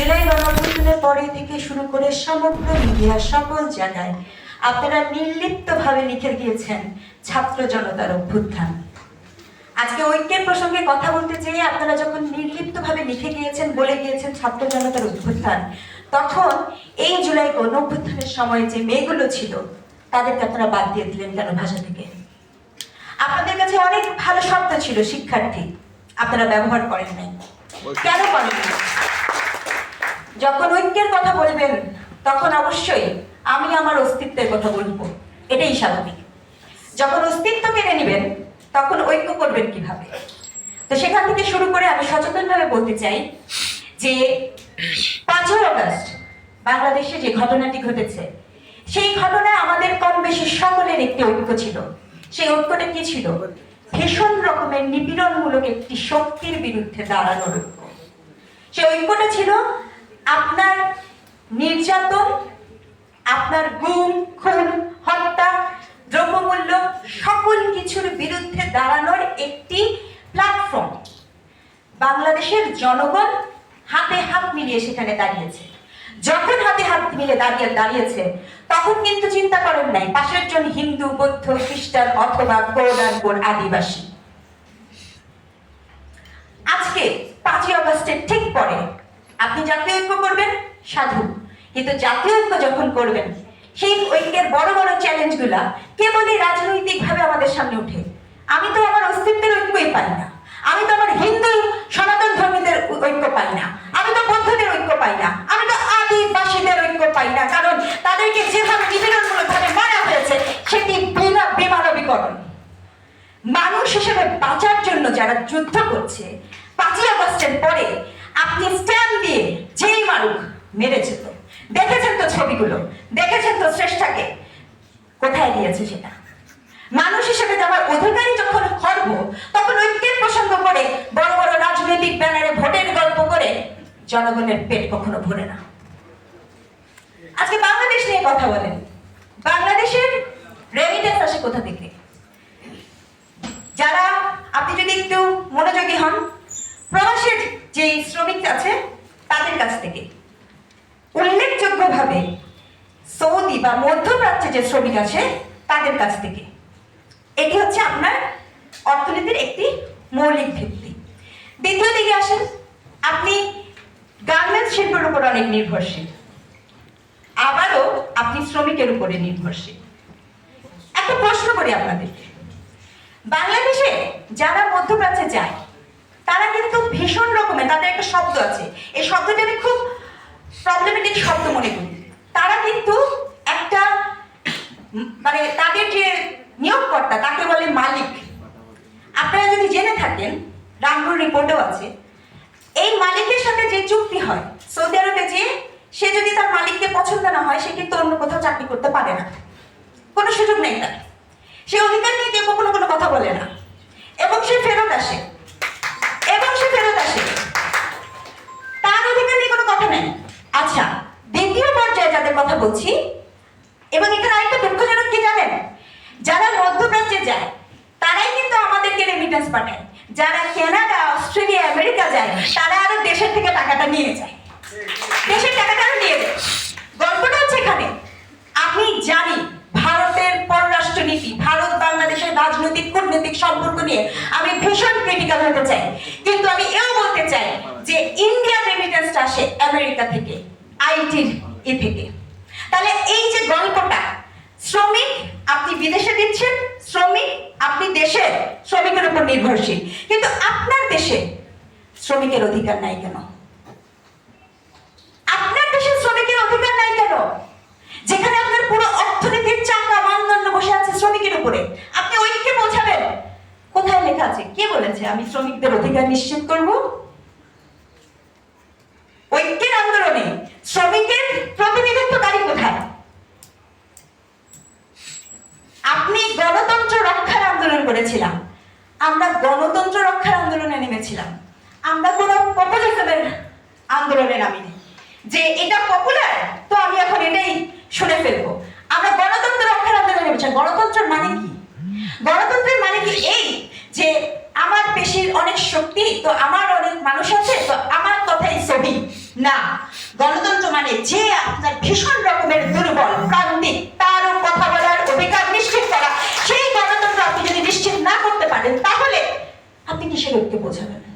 জুলাই গণঅভ্যুত্থানের পরে থেকে শুরু করে সমগ্র মিডিয়া সকল জায়গায় আপনারা নির্লিপ্তভাবে লিখে গিয়েছেন ছাত্র জনতার অভ্যুত্থান। আজকে ঐক্যের প্রসঙ্গে কথা বলতে চেয়ে আপনারা যখন নির্লিপ্তভাবে লিখে গিয়েছেন, বলে গিয়েছেন ছাত্র জনতার অভ্যুত্থান, তখন এই জুলাই গণ অভ্যুত্থানের সময় যে মেয়েগুলো ছিল, তাদেরকে আপনারা বাদ দিয়ে দিলেন কেন ভাষা থেকে? আপনাদের কাছে অনেক ভালো শব্দ ছিল, শিক্ষার্থী। আপনারা ব্যবহার করেন নাই। কেন করেন? যখন ঐক্যের কথা বলবেন, তখন অবশ্যই আমি আমার অস্তিত্বের কথা বলব। এটাই স্বাভাবিক। যখন অস্তিত্ব কেড়ে নেবেন, তখন ঐক্য করবেন কীভাবে? তো সেখান থেকে শুরু করে আমি সচেতনভাবে বলতে চাই যে, পাঁচই অগস্ট বাংলাদেশে যে ঘটনাটি ঘটেছে, সেই ঘটনায় আমাদের কম বেশি সকলের একটি ঐক্য ছিল। সেই ঐক্যটা কি ছিল? ভীষণ রকমের নিপীড়নমূলক একটি শক্তির বিরুদ্ধে দাঁড়ানোর ঐক্য। সেই ঐক্যটা ছিল আপনার নির্যাতন, আপনার গুম, খুন, হত্যা, দ্রব্যমূল্য সকল কিছুর বিরুদ্ধে দাঁড়ানোর একটি প্ল্যাটফর্ম বাংলাদেশের জনগণ হাতে হাত মিলিয়ে সেখানে দাঁড়িয়েছে। যখন হাতে হাত মিলে দাঁড়িয়ে দাঁড়িয়েছে, তখন কিন্তু চিন্তা করেন নাই, পাশের জন হিন্দু, বৌদ্ধ, খ্রিস্টান অথবা কোরআনপুর আদিবাসী। আজকে পাঁচই অগস্টের ঠিক পরে আপনি জাতীয় ঐক্য করবেন, সাধু। কিন্তু জাতীয় ঐক্য যখন করবেন, সেই ঐক্যের বড় বড় চ্যালেঞ্জগুলা কেবলই রাজনৈতিক ভাবে আমাদের সামনে উঠে আমি তো আমার অস্তিত্বের ঐক্যই পাই না। আমি তো আমার হিন্দু সনাতন ধর্মীদের ঐক্য পাই না। আমি তো বৌদ্ধদের ঐক্য পাই না। আমি তো আদিবাসীদের ঐক্য পাই না। কারণ তাদেরকে যেভাবে নিপীড়নমূলক ভাবে মারা হয়েছে, সেটি বিনা বেমানবিকরণ। মানুষ হিসেবে বাঁচার জন্য যারা যুদ্ধ করছে, পাঁচই আগস্টের পরে আপনি স্ট্যান্ড দিয়ে যেই মারুক মেরেছে তো। দেখেছেন তো ছবিগুলো? দেখেছেন তো শ্রেষ্ঠাকে কোথায় গিয়েছে সেটা? মানুষ হিসেবে যাওয়ার অধিকারী যখন খর্ব, তখন ঐক্যের প্রসঙ্গ করে বড় বড় রাজনৈতিক ব্যানারে ভোটের গল্প করে জনগণের পেট কখনো ভরে না। আজকে বাংলাদেশ নিয়ে কথা বলেন। বাংলাদেশের রেমিটেন্স আসে কোথা থেকে? যারা আপনি যদি একটু মনোযোগী হন, প্রবাসের যে শ্রমিক আছে, তাদের কাছ থেকে উল্লেখযোগ্যভাবে সৌদি বা মধ্যপ্রাচ্যে যে শ্রমিক আছে, তাদের কাছ থেকে। এটি হচ্ছে আপনার অর্থনীতির একটি মৌলিক ভিত্তি। দ্বিতীয় দিকে আসেন, আপনি গার্মেন্টস শিল্পের উপর অনেক নির্ভরশীল। আবারও আপনি শ্রমিকের উপরে নির্ভরশীল। একটা প্রশ্ন করি আপনাদেরকে। বাংলাদেশে যারা মধ্যপ্রাচ্যে যায়, তারা কিন্তু ভীষণ রকমের, তাদের একটা শব্দ আছে। এই শব্দটা আমি খুব প্রবলেমেটিক শব্দ মনে করি। তারা কিন্তু মানে তাদের যে নিয়োগকর্তা, তাকে বলে মালিক। আপনারা যদি জেনে থাকেন রামরুর রিপোর্টেও আছে, এই মালিকের সাথে যে চুক্তি হয়, সৌদি আরবে যে সে যদি তার মালিককে পছন্দ না হয়, সে কিন্তু অন্য কোথাও চাকরি করতে পারে না। কোনো সুযোগ নেই তার। সে অধিকার নিয়ে কেউ কখনো কোনো কথা বলে না। এবং সে ফেরত আসে। পাঠায়। যারা কানাডা, অস্ট্রেলিয়া, আমেরিকা যায়, তারা আরও দেশের থেকে টাকাটা নিয়ে যায়। দেশের টাকাটা আরও নিয়ে যায়। গল্পটা হচ্ছে এখানে। আমি জানি ভারতের পররাষ্ট্র নীতি ভারত, বাংলাদেশের রাজনৈতিক, কূটনৈতিক সম্পর্ক নিয়ে আমি ভীষণ ক্রিটিক্যাল হতে চাই। কিন্তু আমি এও বলতে চাই যে ইন্ডিয়ান রেমিটেন্সটা আসে আমেরিকা থেকে আইটির ই থেকে। তাহলে এই যে গল্পটা, শ্রমিক আপনি বিদেশে দিচ্ছেন শ্রমিক আপনি দেশে শ্রমিকের উপর নির্ভরশীল। কিন্তু আপনার দেশে শ্রমিকের অধিকার নাই কেন? আপনার দেশে শ্রমিকের অধিকার নাই কেন? যেখানে আপনার পুরো অর্থনীতির চাকা মানদণ্ড বসে আছে শ্রমিকের উপরে। আপনি ঐক্যে পৌঁছাবেন কোথায় লেখা আছে? কে বলেছে, আমি শ্রমিকদের অধিকার নিশ্চিত করব ঐক্যের আন্দোলনে শ্রমিকের প্রতিনিধিত্বকারী কোথায় আপনি গণতন্ত্র রক্ষার আন্দোলন করেছিলাম। আমরা গণতন্ত্র রক্ষার আন্দোলনে নেমেছিলাম। আমরা কোনো পপুলিজমের আন্দোলনে নামিনি। যে এটা পপুলার তো আমি এখন এটাই শুনে ফেলব। আমরা গণতন্ত্র রক্ষার আন্দোলনে নেমেছিলাম। গণতন্ত্রের মানে কি? গণতন্ত্রের মানে কি এই যে আমার পেশির অনেক শক্তি, তো আমার অনেক মানুষ আছে, তো আমার কথাই সহি না, গণতন্ত্র মানে যে আপনার ভীষণ রকমের দুর্বল প্রান্তিক ঐক্য বোঝাবেন।